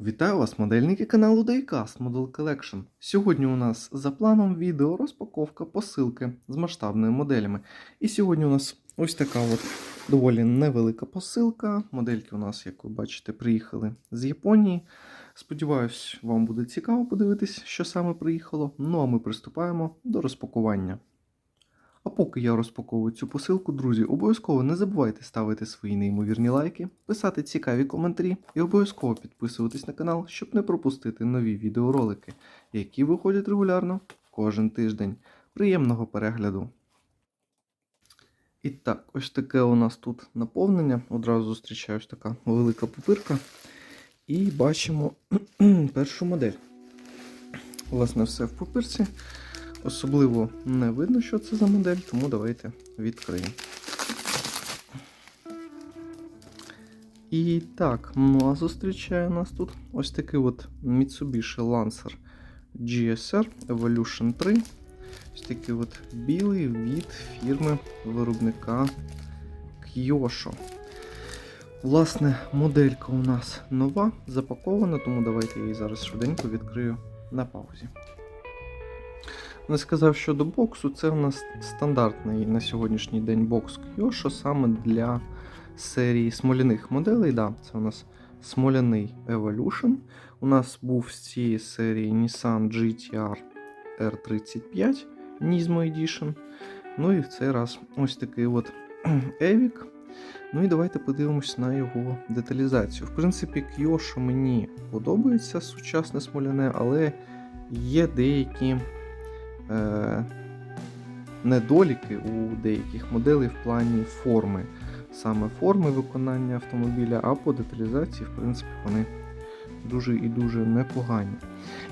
Вітаю вас, модельники каналу Daycast Model Collection. Сьогодні у нас за планом відео розпаковка посилки з масштабними моделями. І сьогодні у нас ось така от доволі невелика посилка. Модельки у нас, як ви бачите, приїхали з Японії. Сподіваюсь, вам буде цікаво подивитись, що саме приїхало. Ну а ми приступаємо до розпакування. А поки я розпаковую цю посилку, друзі, обов'язково не забувайте ставити свої неймовірні лайки, писати цікаві коментарі і обов'язково підписуватись на канал, щоб не пропустити нові відеоролики, які виходять регулярно кожен тиждень. Приємного перегляду! І так, ось таке у нас тут наповнення. Одразу зустрічаю така велика пупирка. І бачимо першу модель. Власне, все в пупирці. Особливо не видно, що це за модель, тому давайте відкриємо. І так, ну а зустрічає нас тут ось такий от Mitsubishi Lancer GSR Evolution 3. Ось такий от білий від фірми виробника Kyosho. Власне, моделька у нас нова, запакована, тому давайте я її зараз швиденько відкрию на паузі. Не сказав щодо боксу, це у нас стандартний на сьогоднішній день бокс Kyosho саме для серії смоляних моделей. Да, це у нас смоляний Evolution. У нас був з цієї серії Nissan GTR R35 Nismo Edition. Ну і в цей раз ось такий от Evic. Ну і давайте подивимось на його деталізацію. В принципі, Kyosho мені подобається сучасне смоляне, але є деякі е, недоліки у деяких моделей в плані форми. Саме форми виконання автомобіля, а по деталізації, в принципі, вони дуже і дуже непогані.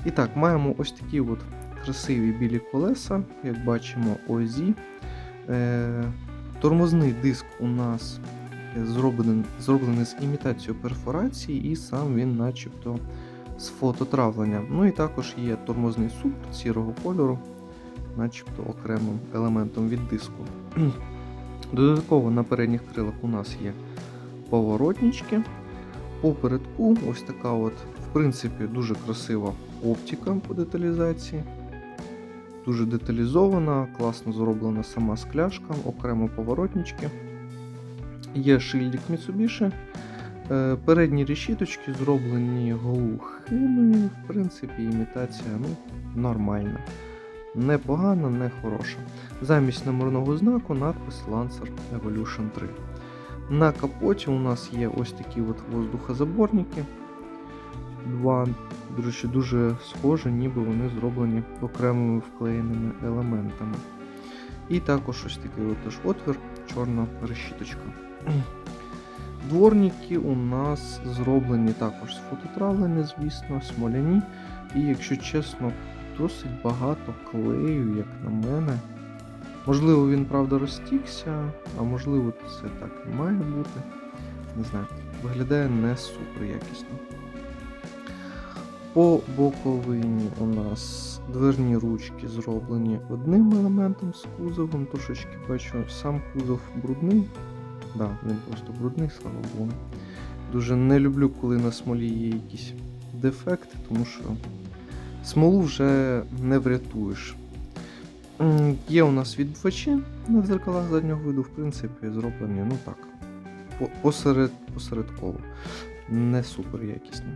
І так, маємо ось такі от красиві білі колеса, як бачимо, ОЗі. Е, тормозний диск у нас зроблений, зроблений з імітацією перфорації, і сам він, начебто, з фототравлення. Ну і також є тормозний супт сірого кольору, начебто окремим елементом від диску. Додатково на передніх крилах у нас є поворотнички. Попередку ось така от, в принципі, дуже красива оптика по деталізації. Дуже деталізована, класно зроблена сама скляшка, окремо поворотнички. Є шильдик Mitsubishi. Е, Передні решіточки зроблені глухими, в принципі, імітація ну, нормальна. Непогана, не хороша. Замість номерного знаку надпис Lancer Evolution 3. На капоті у нас є ось такі от воздухозаборники. Два, до речі, дуже схожі, ніби вони зроблені окремими вклеєними елементами. І також ось такий от отвір, чорна решіточка. Дворники у нас зроблені також з фототравлення, звісно, смоляні. І, якщо чесно, досить багато клею, як на мене. Можливо, він, правда, розтікся, а можливо, це так і має бути. Не знаю, виглядає не супер якісно. По боковині у нас дверні ручки зроблені одним елементом з кузовом. Трошечки бачу, сам кузов брудний. Да, він просто брудний, слава Богу. Дуже не люблю, коли на смолі є якісь дефекти, тому що смолу вже не врятуєш. Є у нас відбивачі на дзеркалах заднього виду, в принципі, зроблені, ну так, посеред, посередково. Не супер якісно.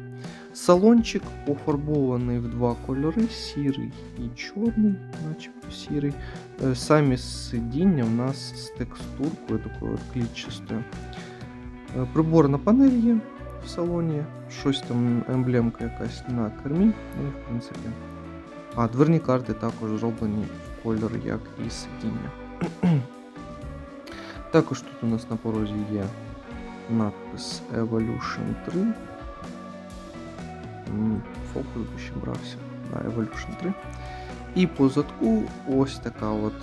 Салончик пофарбований в два кольори: сірий і чорний, начебто сірий. Е, Самі сидіння у нас з текстуркою такою клітчастою. Е, Приборна панель є в салоні, щось там емблемка якась на кермі. Ну і в принципі. А, дверні карти також зроблені в кольор, як і сидіння. також тут у нас на порозі є надпис Evolution 3. Фокус би ще брався. Да, Evolution 3. І по задку ось така от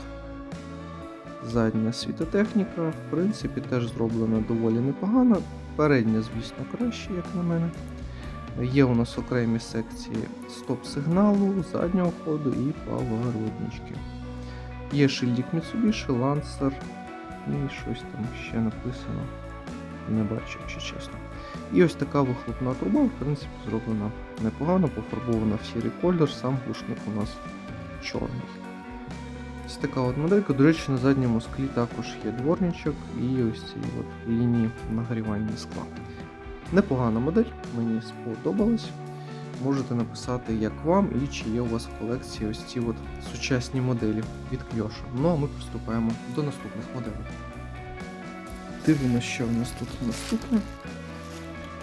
задня світотехніка. В принципі, теж зроблена доволі непогано. Передня, звісно, краще, як на мене. Є у нас окремі секції стоп-сигналу, заднього ходу і поворотнички. Є шильдик Mitsubishi, Lancer і щось там ще написано. не бачу, якщо чесно. І ось така вихлопна труба, в принципі, зроблена непогано, пофарбована в сірий колір, сам глушник у нас чорний. Ось така от моделька. До речі, на задньому склі також є дворничок і ось ці от лінії нагрівання скла. Непогана модель, мені сподобалась. Можете написати, як вам і чи є у вас в колекції ось ці от сучасні моделі від Кьоша. Ну а ми приступаємо до наступних моделей. Дивимося, що в нас тут наступне.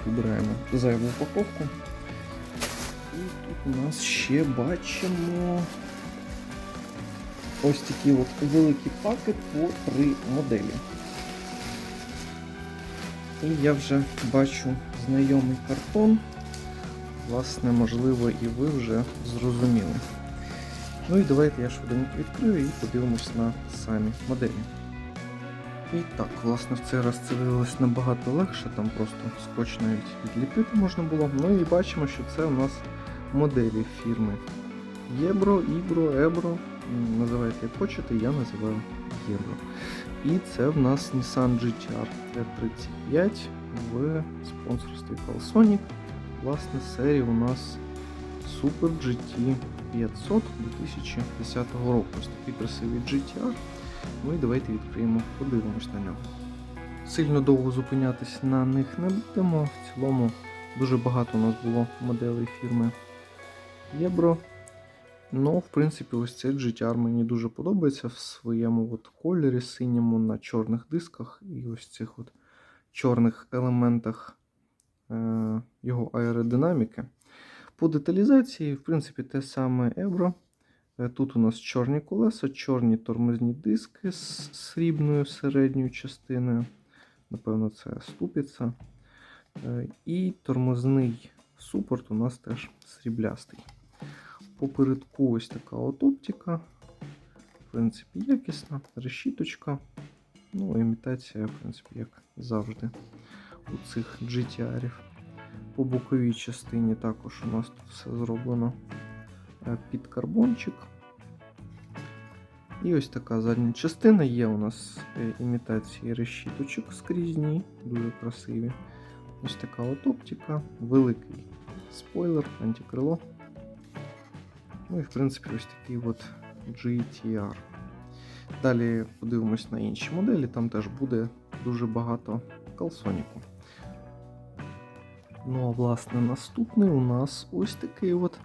Вибираємо зайву упаковку. І тут у нас ще бачимо ось такі от великі паки по три моделі. І я вже бачу знайомий картон. Власне, можливо, і ви вже зрозуміли. Ну і давайте я швиденько відкрию і подивимось на самі моделі. І так, власне, в цей раз це виявилось набагато легше, там просто скотч навіть відліпити можна було. Ну і бачимо, що це у нас моделі фірми Єбро, Ібро, Ебро. Називайте як хочете, я називаю Євро. І це в нас Nissan GTR T35 в спонсорстві Calsonic. Власне, серія у нас Super GT 500 2010 року. Ось такий красивий GTR. Ну і давайте відкриємо, подивимось на нього. Сильно довго зупинятись на них не будемо. В цілому дуже багато у нас було моделей фірми Єбро. Ну, в принципі, ось цей GTR мені дуже подобається в своєму от кольорі синьому на чорних дисках і ось цих от чорних елементах е- його аеродинаміки. По деталізації, в принципі, те саме Ebro. Е, Тут у нас чорні колеса, чорні тормозні диски з срібною середньою частиною. Напевно, це ступиця. Е, І тормозний супорт у нас теж сріблястий. Попередку ось така от оптика. В принципі, якісна, решіточка. Ну, імітація, в принципі, як завжди у цих GTR-ів. По боковій частині також у нас тут все зроблено е, під карбончик. І ось така задня частина є у нас е, імітації решіточок скрізні, дуже красиві. Ось така от оптика, великий спойлер, антикрило. Ну і в принципі ось такий от GTR. Далі подивимось на інші моделі, там теж буде дуже багато калсоніку. Ну а власне наступний у нас ось такий от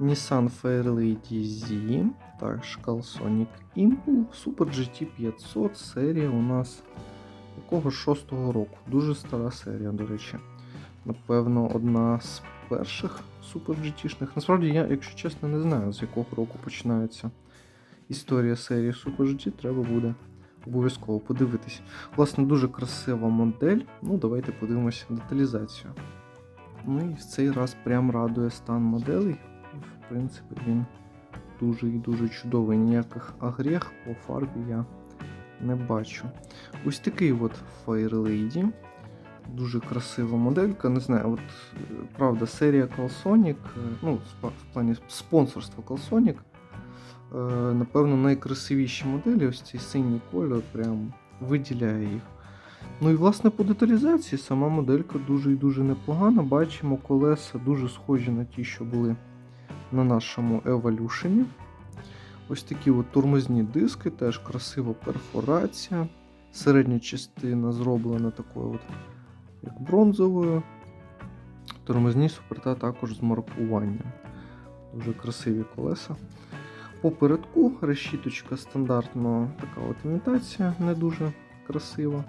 Nissan Fairlady Z, також Calsonic Impul Super GT 500 серія у нас якого 6-го року. Дуже стара серія, до речі. Напевно, одна з перших Super GT-шних. Насправді, я, якщо чесно, не знаю, з якого року починається історія серії Super GT. Треба буде обов'язково подивитись. Власне, дуже красива модель. Ну, давайте подивимося деталізацію. Ну і в цей раз прям радує стан моделей. В принципі, він дуже і дуже чудовий. Ніяких агрех по фарбі я не бачу. Ось такий от Fire Lady. Дуже красива моделька. Не знаю, от правда, серія Calsonic, е, ну, в плані спонсорства Calsonic, е, напевно, найкрасивіші моделі. Ось цей синій кольор прям виділяє їх. Ну і власне по деталізації сама моделька дуже і дуже непогана. Бачимо колеса дуже схожі на ті, що були на нашому Evolution. Ось такі от тормозні диски, теж красива перфорація. Середня частина зроблена такою от, як бронзовою. Тормозні суперта також з маркуванням. Дуже красиві колеса. Попередку решіточка стандартно така от імітація, не дуже красива.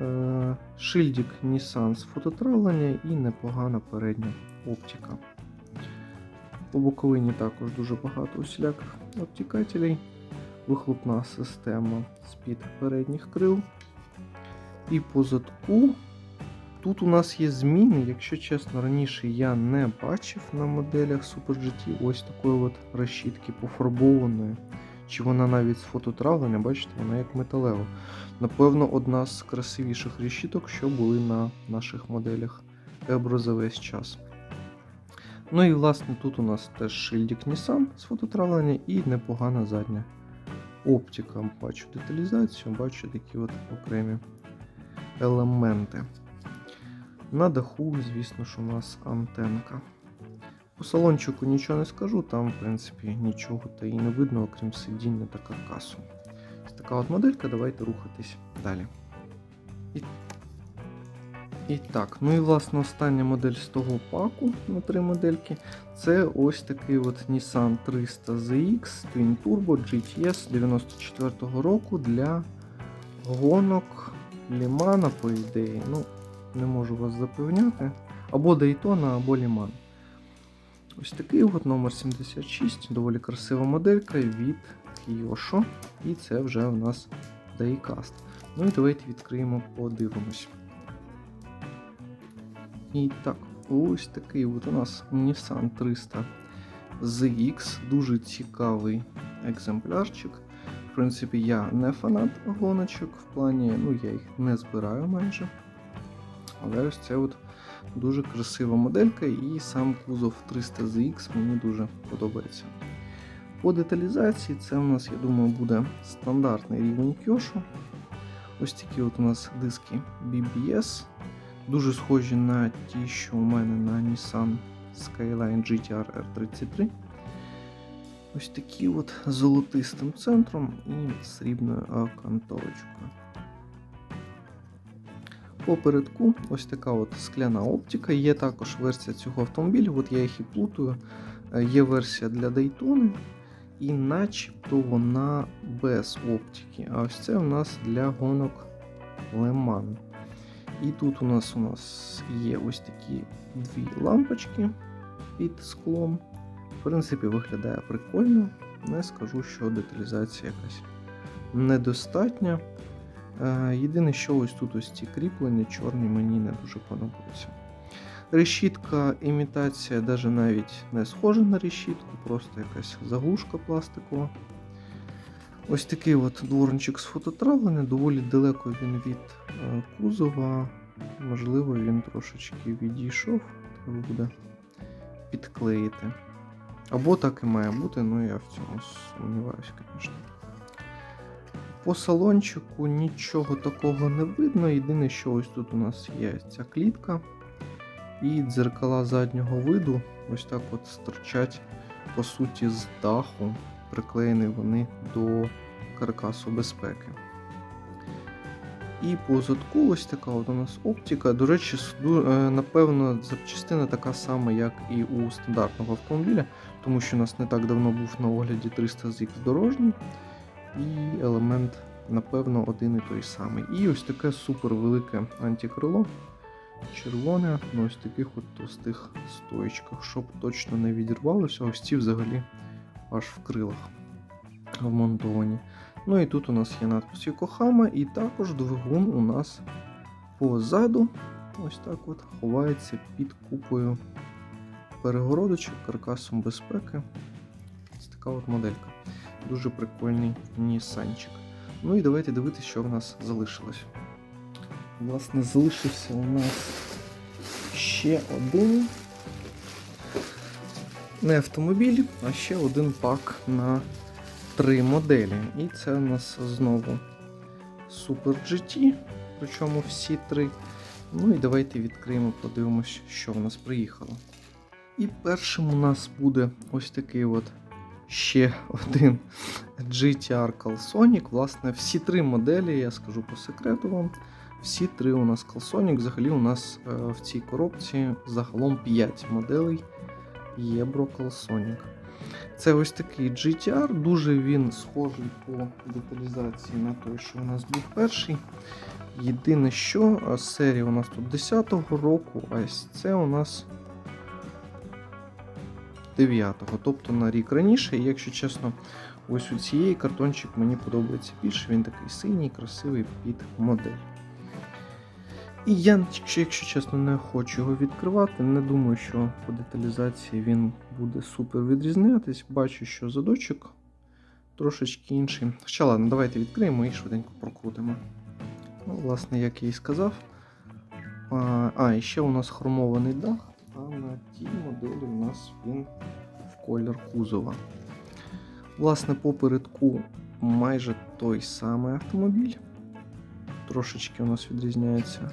Е, Шильдик Nissan з фототравлення і непогана передня оптика. По боковині також дуже багато усіляких обтікателей. Вихлопна система з-під передніх крил. І по задку тут у нас є зміни. Якщо чесно, раніше я не бачив на моделях Super GT ось такої от решітки пофарбованої. Чи вона навіть з фототравлення, бачите, вона як металева. Напевно, одна з красивіших решіток, що були на наших моделях Ebro за весь час. Ну і власне тут у нас теж шильдик Nissan з фототравлення і непогана задня оптика. Бачу деталізацію, бачу такі от окремі елементи. На даху, звісно ж, у нас антенка. По салончику нічого не скажу, там, в принципі, нічого та і не видно, окрім сидіння та каркасу. Ось така от моделька, давайте рухатись далі. І, і так, ну і власне остання модель з того паку на три модельки. Це ось такий от Nissan 300 ZX Twin Turbo GTS 94-го року для гонок Лімана, по ідеї. Ну, не можу вас запевняти. Або Daytona, або Ліман. Ось такий от номер 76, доволі красива моделька від Kyosho. І це вже у нас Diecast. Ну і давайте відкриємо, подивимось. І так, ось такий от у нас Nissan 300 ZX. Дуже цікавий екземплярчик. В принципі, я не фанат гоночок в плані, ну я їх не збираю майже. Але ось це от дуже красива моделька, і сам кузов 300 ZX мені дуже подобається. По деталізації це у нас, я думаю, буде стандартний рівень Kyosho. Ось такі от у нас диски BBS. Дуже схожі на ті, що у мене на Nissan Skyline GTR R33. Ось такі от золотистим центром і срібною окантовочкою. Попередку ось така от скляна оптика. Є також версія цього автомобіля, от я їх і плутаю. Е, Є версія для Daytona, і начебто вона без оптики. А ось це у нас для гонок Mans. І тут у нас у нас є ось такі дві лампочки під склом. В принципі, виглядає прикольно. Не скажу, що деталізація якась недостатня. Е, Єдине, що ось тут ось ці кріплення чорні мені не дуже подобаються. Решітка імітація даже навіть не схожа на решітку, просто якась заглушка пластикова. Ось такий от дворничок з фототравлення, доволі далеко він від е, кузова. Можливо, він трошечки відійшов, треба буде підклеїти. Або так і має бути, ну я в цьому сумніваюся, звісно. По салончику нічого такого не видно. Єдине, що ось тут у нас є ця клітка. І дзеркала заднього виду ось так от стирчать, по суті, з даху. Приклеєні вони до каркасу безпеки. І по задку ось така от у нас оптика. До речі, е, напевно, запчастина така сама, як і у стандартного автомобіля, тому що у нас не так давно був на огляді 300 ZX дорожній. І елемент, напевно, один і той самий. І ось таке супер велике антикрило. Червоне на ось таких от товстих стоїчках, щоб точно не відірвалося. Ось ці взагалі аж в крилах вмонтовані. Ну і тут у нас є надпис Yokohama, і також двигун у нас позаду ось так от ховається під купою перегородочок каркасом безпеки. Ось така от моделька. Дуже прикольний Нісанчик. Ну і давайте дивитися, що в нас залишилось. Власне, залишився у нас ще один не автомобіль, а ще один пак на три моделі. І це у нас знову Super GT, причому всі три. Ну і давайте відкриємо, подивимось, що в нас приїхало. І першим у нас буде ось такий от ще один GTR Calsonic. Власне, всі три моделі, я скажу по секрету вам. Всі три у нас Calsonic. Взагалі у нас е, в цій коробці загалом 5 моделей Єбро Calsonic. Це ось такий GTR, дуже він схожий по деталізації на той, що у нас був перший. Єдине, що а серія у нас тут 10-го року, а це у нас 9-го, тобто на рік раніше. І якщо чесно, ось у цієї картончик мені подобається більше, він такий синій, красивий під модель. І я, якщо чесно, не хочу його відкривати. Не думаю, що по деталізації він буде супер відрізнятись. Бачу, що задочок трошечки інший. Хоча ладно, давайте відкриємо і швиденько прокрутимо. Ну, власне, як я і сказав. А, і ще у нас хромований дах, а на тій моделі у нас він в колір кузова. Власне, попередку майже той самий автомобіль. трошечки у нас відрізняється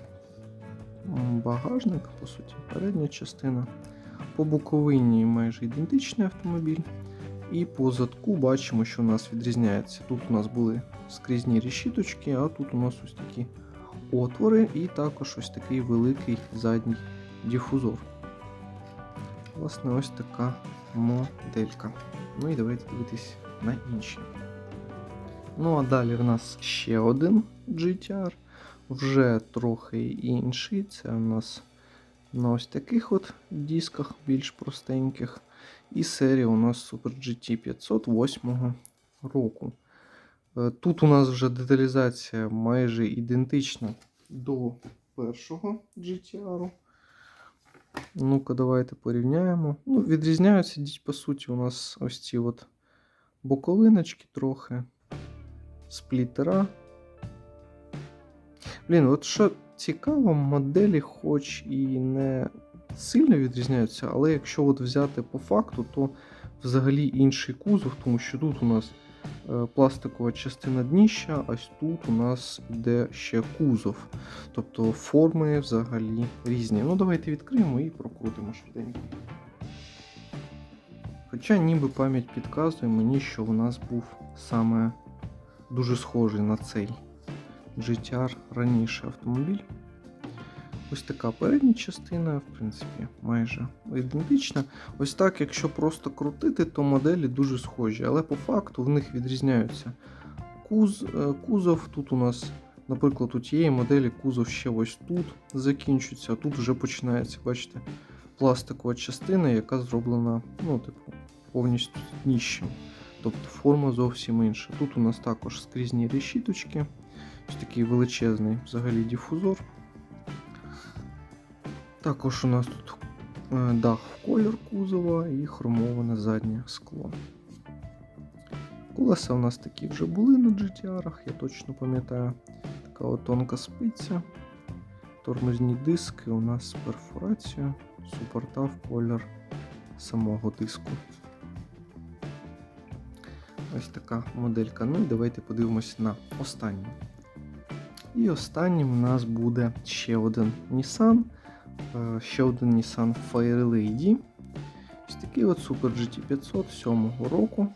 багажник, по суті, передня частина. По боковині майже ідентичний автомобіль. І по задку бачимо, що у нас відрізняється. Тут у нас були скрізні решіточки, а тут у нас ось такі отвори, і також ось такий великий задній дифузор. Власне, ось така моделька. Ну і давайте дивитись на інші. Ну а далі в нас ще один GTR, вже трохи інший. Це у нас на ось таких от дисках, більш простеньких. І серія у нас Super GT 508 року. Е, Тут у нас вже деталізація майже ідентична до першого GTR. Ну-ка, давайте порівняємо. Ну, відрізняються, по суті, у нас ось ці от боковиночки трохи, сплітера. Блін, от що цікаво, моделі, хоч і не сильно відрізняються, але якщо от взяти по факту, то взагалі інший кузов, тому що тут у нас пластикова частина дніща, ось тут у нас йде ще кузов. Тобто форми взагалі різні. Ну, давайте відкриємо і прокрутимо швиденько. Хоча ніби пам'ять підказує мені, що у нас був саме дуже схожий на цей GTR раніше автомобіль. Ось така передня частина, в принципі, майже ідентична. Ось так, якщо просто крутити, то моделі дуже схожі, але по факту в них відрізняються куз, е, кузов. Тут у нас, наприклад, у тієї моделі кузов ще ось тут закінчується, а тут вже починається, бачите, пластикова частина, яка зроблена, ну, типу, повністю з. Тобто форма зовсім інша. Тут у нас також скрізні решіточки, ось такий величезний взагалі дифузор. Також у нас тут е, дах в колір кузова і хромоване заднє скло. Колеса у нас такі вже були на GTR, я точно пам'ятаю. Така от тонка спиця. Тормозні диски у нас з перфорацією, супорта в колір самого диску. Ось така моделька. Ну і давайте подивимось на останню. І останнім у нас буде ще один Nissan. Е, Ще один Nissan Fairlady. Ось такий от Super GT 500 7 року.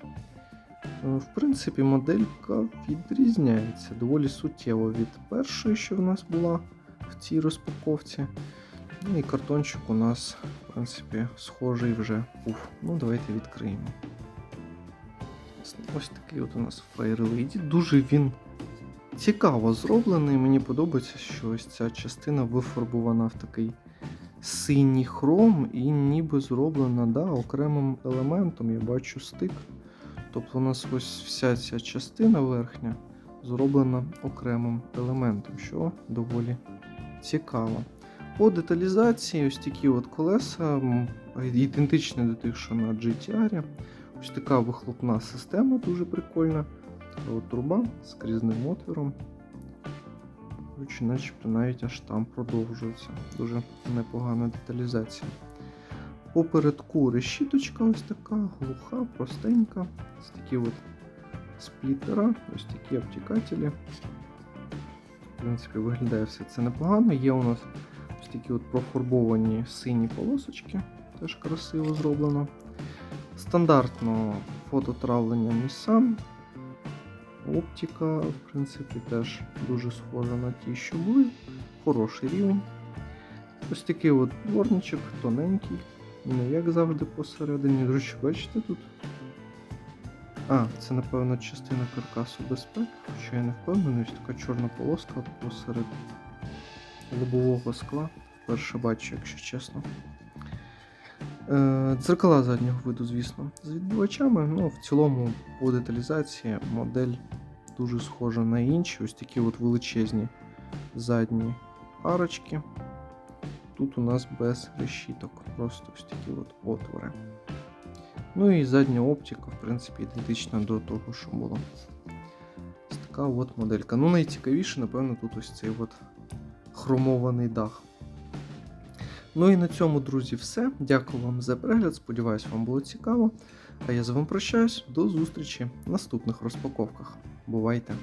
Е, В принципі, моделька відрізняється доволі суттєво від першої, що в нас була в цій розпаковці. Ну і картончик у нас, в принципі, схожий вже був. Ну, давайте відкриємо. Ось такий от у нас Fairlady. Дуже він цікаво зроблений. Мені подобається, що ось ця частина вифарбована в такий синій хром і ніби зроблена да, окремим елементом. Я бачу стик. Тобто у нас ось вся ця частина верхня зроблена окремим елементом, що доволі цікаво. По деталізації, ось такі от колеса, ідентичні до тих, що на GTR. Ось така вихлопна система дуже прикольна. Така труба з крізним отвором. Коротше, начебто навіть аж там продовжується. Дуже непогана деталізація. Попередку решіточка ось така, глуха, простенька. Ось такі от сплітера, ось такі обтікателі. В принципі, виглядає все це непогано. Є у нас ось такі от профарбовані сині полосочки, теж красиво зроблено. Стандартно фототравлення Nissan. Оптика, в принципі, теж дуже схожа на ті, що були. Хороший рівень. Ось такий от дворничок, тоненький, не як завжди посередині. До речі, бачите тут? А, це, напевно, частина каркасу безпеки, що я не впевнений, ось така чорна полоска посеред лобового скла. Вперше бачу, якщо чесно. Е, Дзеркала заднього виду, звісно, з відбивачами. Ну, в цілому, по деталізації модель дуже схожа на інші. Ось такі от величезні задні арочки. Тут у нас без решіток, просто ось такі от отвори. Ну і задня оптика, в принципі, ідентична до того, що було. Ось така от моделька. Ну, найцікавіше, напевно, тут ось цей от хромований дах. Ну і на цьому, друзі, все. Дякую вам за перегляд. Сподіваюсь, вам було цікаво. А я з вами прощаюсь. До зустрічі в наступних розпаковках. Бувайте!